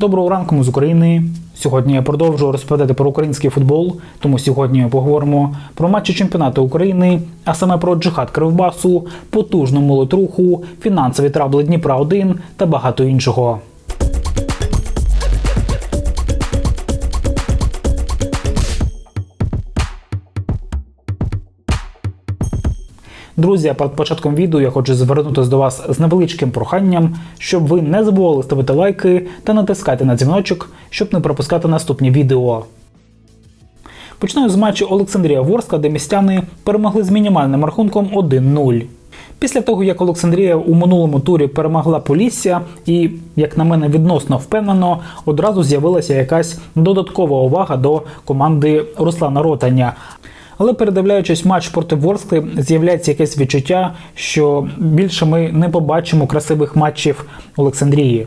Доброго ранку з України. Сьогодні я продовжую розповідати про український футбол. Тому сьогодні ми поговоримо про матчі чемпіонату України, а саме про джихад Кривбасу, потужну молот руху, фінансові трабли Дніпра 1 та багато іншого. Друзі, а перед початком відео я хочу звернутися до вас з невеличким проханням, щоб ви не забували ставити лайки та натискати на дзвіночок, щоб не пропускати наступні відео. Починаю з матчу Олександрія Ворскла, де містяни перемогли з мінімальним рахунком 1-0. Після того, як Олександрія у минулому турі перемогла Полісся, і, як на мене, відносно впевнено, одразу з'явилася якась додаткова увага до команди Руслана Ротаня. Але передивляючись матч проти Ворскли, з'являється якесь відчуття, що більше ми не побачимо красивих матчів Олександрії.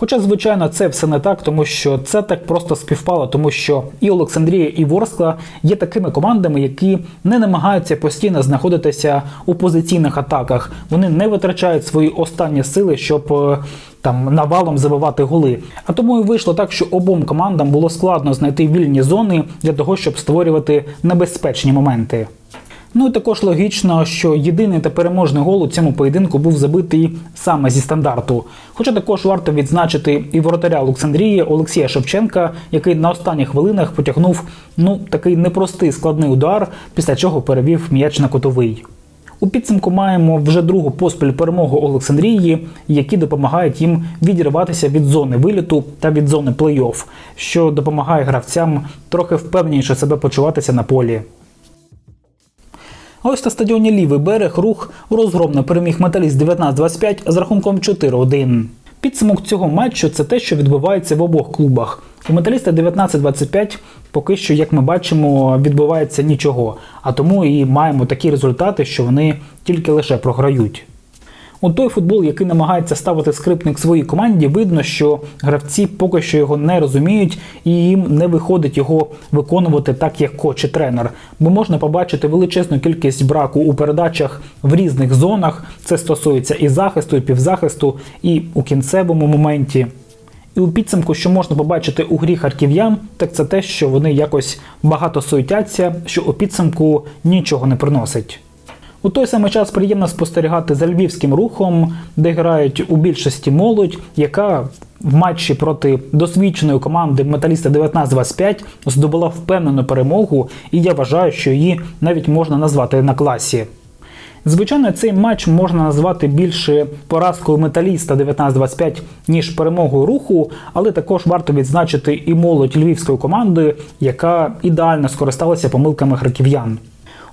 Хоча, звичайно, це все не так, тому що це так просто співпало, тому що і Олександрія, і Ворскла є такими командами, які не намагаються постійно знаходитися у позиційних атаках. Вони не витрачають свої останні сили, щоб е, там навалом забивати голи. А тому і вийшло так, що обом командам було складно знайти вільні зони для того, щоб створювати небезпечні моменти. Ну і також логічно, що єдиний та переможний гол у цьому поєдинку був забитий саме зі стандарту. Хоча також варто відзначити і воротаря Олександрії Олексія Шевченка, який на останніх хвилинах потягнув ну такий непростий складний удар, після чого перевів м'яч на котовий. У підсумку маємо вже другу поспіль перемогу Олександрії, які допомагають їм відірватися від зони виліту та від зони плей-офф, що допомагає гравцям трохи впевненіше себе почуватися на полі. Ось на стадіоні Лівий берег рух розгромно переміг металіст 19-25 з рахунком 4-1. Підсумок цього матчу це те, що відбувається в обох клубах. У металіста 19-25 поки що, як ми бачимо, відбувається нічого. А тому і маємо такі результати, що вони тільки лише програють. У той футбол, який намагається ставити скрипник своїй команді, видно, що гравці поки що його не розуміють і їм не виходить його виконувати так, як хоче тренер. Бо можна побачити величезну кількість браку у передачах в різних зонах. Це стосується і захисту, і півзахисту, і у кінцевому моменті. І у підсумку, що можна побачити у грі харків'ян, так це те, що вони якось багато суетяться, що у підсумку нічого не приносить. У той самий час приємно спостерігати за львівським рухом, де грають у більшості молодь, яка в матчі проти досвідченої команди металіста 19-25 здобула впевнену перемогу, і я вважаю, що її навіть можна назвати на класі. Звичайно, цей матч можна назвати більше поразкою металіста 19-25, ніж перемогою руху, але також варто відзначити і молодь львівської команди, яка ідеально скористалася помилками харків'ян.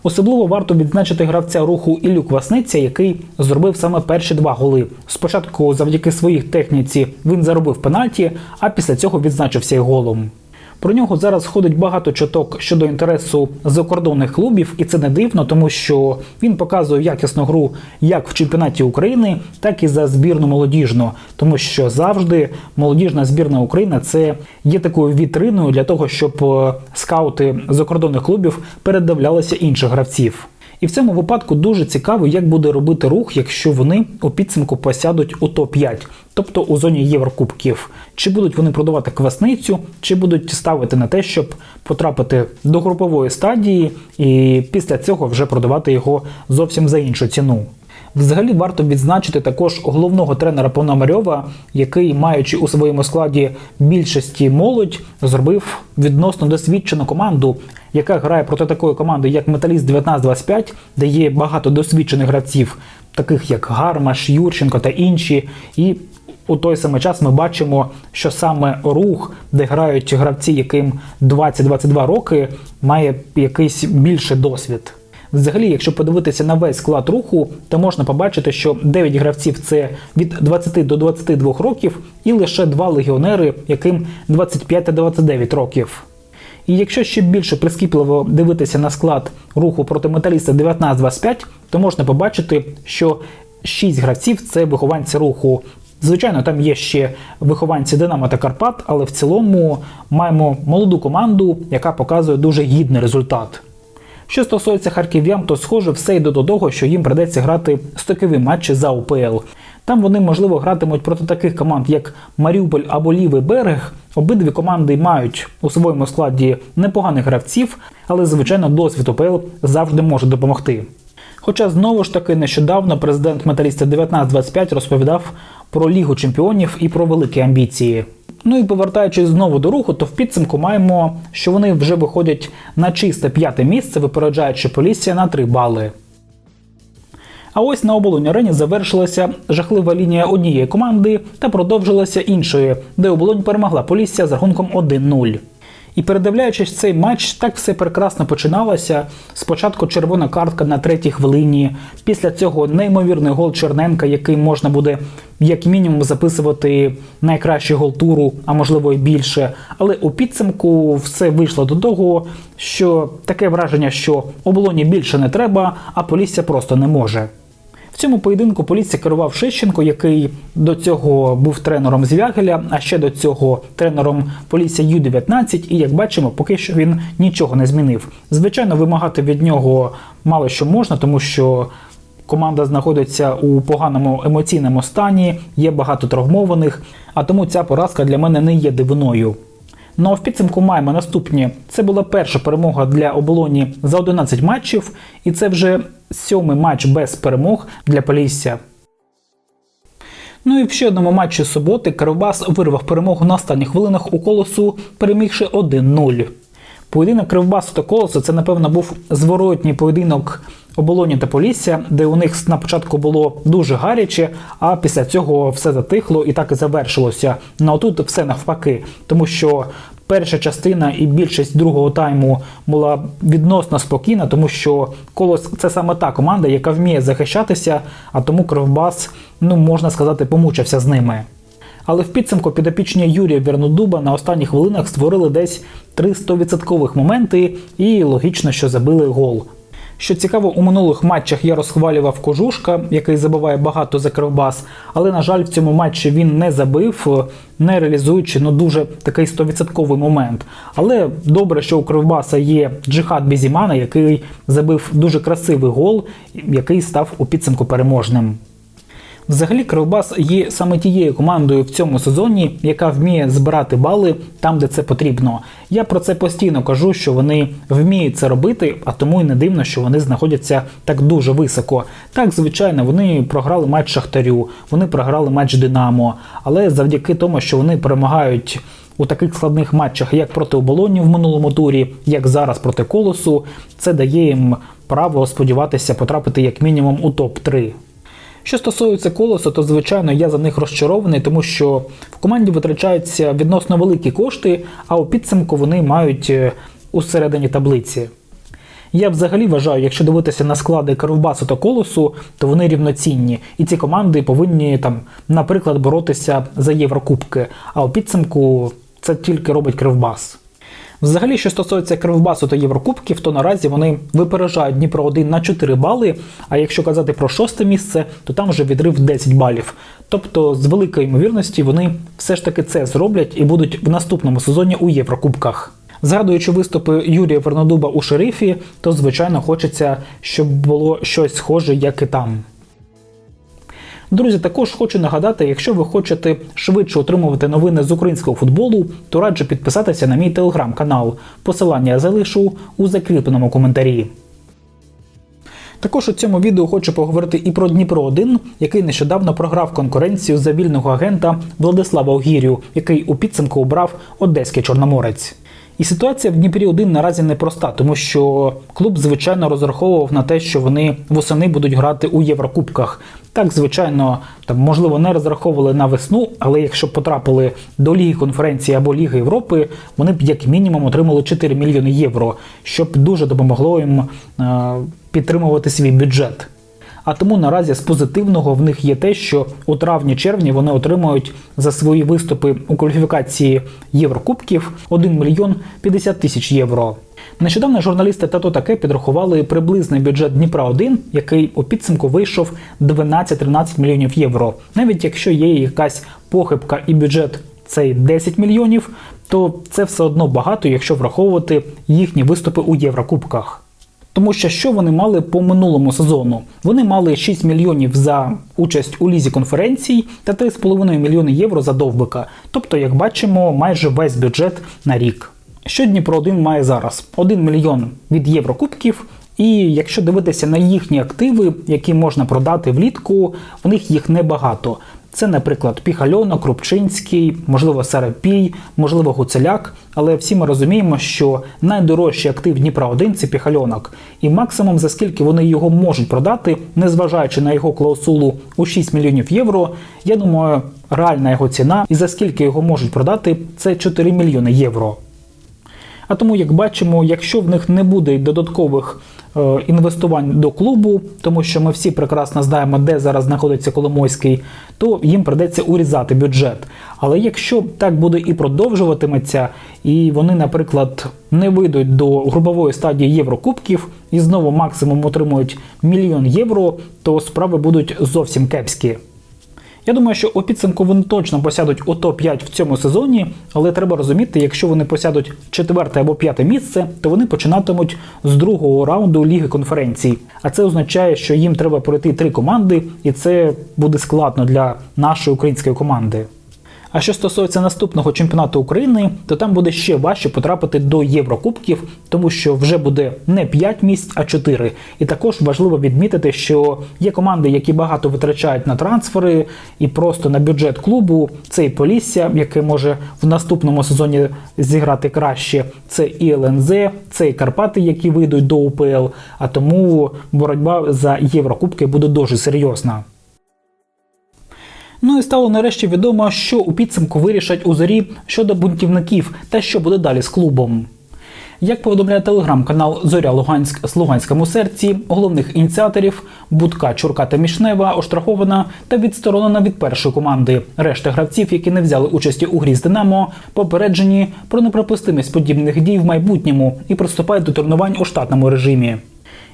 Особливо варто відзначити гравця руху Іллю Квасниця, який зробив саме перші два голи. Спочатку, завдяки своїй техніці, він заробив пенальті, а після цього відзначився й голом. Про нього зараз ходить багато чуток щодо інтересу закордонних клубів, і це не дивно, тому що він показує якісну гру як в чемпіонаті України, так і за збірну молодіжну, тому що завжди молодіжна збірна України це є такою вітриною для того, щоб е, скаути закордонних клубів передивлялися інших гравців. І в цьому випадку дуже цікаво, як буде робити рух, якщо вони у підсумку посядуть у топ-5, тобто у зоні Єврокубків. Чи будуть вони продавати квасницю, чи будуть ставити на те, щоб потрапити до групової стадії, і після цього вже продавати його зовсім за іншу ціну. Взагалі варто відзначити також головного тренера Пономарьова, який, маючи у своєму складі більшості молодь, зробив відносно досвідчену команду, яка грає проти такої команди, як Металіст 1925, де є багато досвідчених гравців, таких як Гармаш, Юрченко та інші. І у той самий час ми бачимо, що саме рух, де грають гравці, яким 20-22 роки, має якийсь більший досвід. Взагалі, якщо подивитися на весь склад руху, то можна побачити, що 9 гравців це від 20 до 22 років, і лише два легіонери, яким 25 та 29 років. І якщо ще більше прискіпливо дивитися на склад руху проти металіста 19-25, то можна побачити, що 6 гравців це вихованці руху. Звичайно, там є ще вихованці Динамо та Карпат, але в цілому маємо молоду команду, яка показує дуже гідний результат. Що стосується харків'ян, то схоже все йде до того, що їм придеться грати стокові матчі за УПЛ. Там вони, можливо, гратимуть проти таких команд, як Маріуполь або Лівий берег. Обидві команди мають у своєму складі непоганих гравців, але, звичайно, досвід УПЛ завжди може допомогти. Хоча знову ж таки нещодавно президент металіста 1925 розповідав про Лігу чемпіонів і про великі амбіції. Ну і повертаючись знову до руху, то в підсумку маємо, що вони вже виходять на чисте п'яте місце, випереджаючи Полісся на 3 бали. А ось на оболонь арені завершилася жахлива лінія однієї команди та продовжилася іншої, де оболонь перемогла Полісся з рахунком 1-0. І передивляючись цей матч, так все прекрасно починалося. Спочатку червона картка на третій хвилині. Після цього неймовірний гол Черненка, який можна буде як мінімум записувати найкращий гол туру, а можливо і більше. Але у підсумку все вийшло до того, що таке враження, що оболоні більше не треба, а Полісся просто не може. В цьому поєдинку поліція керував Шещенко, який до цього був тренером Звягеля, а ще до цього тренером Полісся Ю-19. І як бачимо, поки що він нічого не змінив. Звичайно, вимагати від нього мало що можна, тому що. Команда знаходиться у поганому емоційному стані, є багато травмованих, а тому ця поразка для мене не є дивиною. Ну а в підсумку маємо наступні. Це була перша перемога для оболоні за 11 матчів, і це вже сьомий матч без перемог для Полісся. Ну і в ще одному матчі суботи Кривбас вирвав перемогу на останніх хвилинах у колосу, перемігши 1-0. Поєдинок Кривбасу та колосу це, напевно, був зворотній поєдинок оболоні та Полісся, де у них на початку було дуже гаряче, а після цього все затихло і так і завершилося. Ну а тут все навпаки, тому що перша частина і більшість другого тайму була відносно спокійна, тому що колос це саме та команда, яка вміє захищатися, а тому Кривбас, ну можна сказати, помучився з ними. Але в підсумку підопічні Юрія Вернодуба на останніх хвилинах створили десь 300% моменти, і логічно, що забили гол. Що цікаво, у минулих матчах я розхвалював кожушка, який забиває багато за кривбас, але, на жаль, в цьому матчі він не забив, не реалізуючи ну, дуже такий 100% момент. Але добре, що у Кривбаса є Джихад Бізімана, який забив дуже красивий гол, який став у підсумку переможним. Взагалі, Кривбас є саме тією командою в цьому сезоні, яка вміє збирати бали там, де це потрібно. Я про це постійно кажу, що вони вміють це робити, а тому і не дивно, що вони знаходяться так дуже високо. Так, звичайно, вони програли матч Шахтарю, вони програли матч Динамо, але завдяки тому, що вони перемагають. У таких складних матчах, як проти оболоні в минулому турі, як зараз проти колосу, це дає їм право сподіватися потрапити як мінімум у топ 3 що стосується колосу, то звичайно я за них розчарований, тому що в команді витрачаються відносно великі кошти, а у підсумку вони мають е, у середині таблиці. Я взагалі вважаю, якщо дивитися на склади Кривбасу та Колосу, то вони рівноцінні. І ці команди повинні там, наприклад, боротися за Єврокубки. А у підсумку це тільки робить Кривбас. Взагалі, що стосується Кривбасу та Єврокубків, то наразі вони випереджають Дніпро 1 на 4 бали. А якщо казати про шосте місце, то там вже відрив 10 балів. Тобто, з великої ймовірності, вони все ж таки це зроблять і будуть в наступному сезоні у Єврокубках. Згадуючи виступи Юрія Вернодуба у шерифі, то звичайно хочеться, щоб було щось схоже, як і там. Друзі, також хочу нагадати, якщо ви хочете швидше отримувати новини з українського футболу, то раджу підписатися на мій телеграм-канал. Посилання я залишу у закріпленому коментарі. Також у цьому відео хочу поговорити і про Дніпро 1 який нещодавно програв конкуренцію за вільного агента Владислава Огірю, який у підсумку обрав Одеський Чорноморець. І ситуація в Дніпрі 1 наразі непроста, тому що клуб, звичайно, розраховував на те, що вони восени будуть грати у Єврокубках. Так, звичайно, там можливо не розраховували на весну, але якщо потрапили до Ліги конференції або Ліги Європи, вони б як мінімум отримали 4 мільйони євро, щоб дуже допомогло їм е підтримувати свій бюджет. А тому наразі з позитивного в них є те, що у травні-червні вони отримують за свої виступи у кваліфікації Єврокубків 1 мільйон 50 тисяч євро. Нещодавно журналісти та то таке підрахували приблизний бюджет Дніпра 1 який у підсумку вийшов 12-13 мільйонів євро. Навіть якщо є якась похибка і бюджет цей 10 мільйонів, то це все одно багато, якщо враховувати їхні виступи у Єврокубках. Тому що що вони мали по минулому сезону? Вони мали 6 мільйонів за участь у лізі конференцій та 3,5 мільйони євро за довбика. Тобто, як бачимо, майже весь бюджет на рік. Що Дніпро 1 має зараз? 1 мільйон від Єврокубків. І якщо дивитися на їхні активи, які можна продати влітку, у них їх небагато. Це, наприклад, Піхальонок, Крупчинський, можливо, Сарапій, можливо, Гуцеляк. Але всі ми розуміємо, що найдорожчий актив Дніпра 1 це Піхальонок. І максимум, за скільки вони його можуть продати, незважаючи на його клаусулу у 6 мільйонів євро, я думаю, реальна його ціна і за скільки його можуть продати, це 4 мільйони євро. А тому, як бачимо, якщо в них не буде додаткових інвестувань до клубу, тому що ми всі прекрасно знаємо, де зараз знаходиться Коломойський, то їм придеться урізати бюджет. Але якщо так буде і продовжуватиметься, і вони, наприклад, не вийдуть до грубової стадії Єврокубків і знову максимум отримують мільйон євро, то справи будуть зовсім кепські. Я думаю, що у підсумку вони точно посядуть у топ-5 в цьому сезоні, але треба розуміти, якщо вони посядуть четверте або п'яте місце, то вони починатимуть з другого раунду Ліги конференції. А це означає, що їм треба пройти три команди, і це буде складно для нашої української команди. А що стосується наступного чемпіонату України, то там буде ще важче потрапити до Єврокубків, тому що вже буде не 5 місць, а 4. І також важливо відмітити, що є команди, які багато витрачають на трансфери і просто на бюджет клубу. Це і Полісся, яке може в наступному сезоні зіграти краще. Це і ЛНЗ, це і Карпати, які вийдуть до УПЛ. А тому боротьба за Єврокубки буде дуже серйозна. Ну і стало нарешті відомо, що у підсумку вирішать у зорі щодо бунтівників та що буде далі з клубом. Як повідомляє телеграм-канал Зоря Луганськ з Луганському серці, головних ініціаторів Будка, Чурка та Мішнева оштрафована та відсторонена від першої команди. Решта гравців, які не взяли участі у грі з Динамо, попереджені про неприпустимість подібних дій в майбутньому і приступають до тренувань у штатному режимі.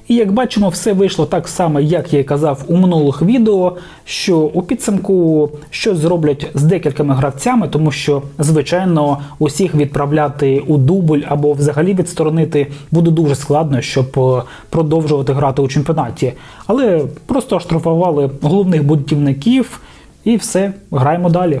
І як бачимо, все вийшло так само, як я і казав у минулих відео, що у підсумку щось зроблять з декількома гравцями, тому що, звичайно, усіх відправляти у дубль або взагалі відсторонити буде дуже складно, щоб е, продовжувати грати у чемпіонаті. Але просто оштрафували головних бунтівників і все, граємо далі.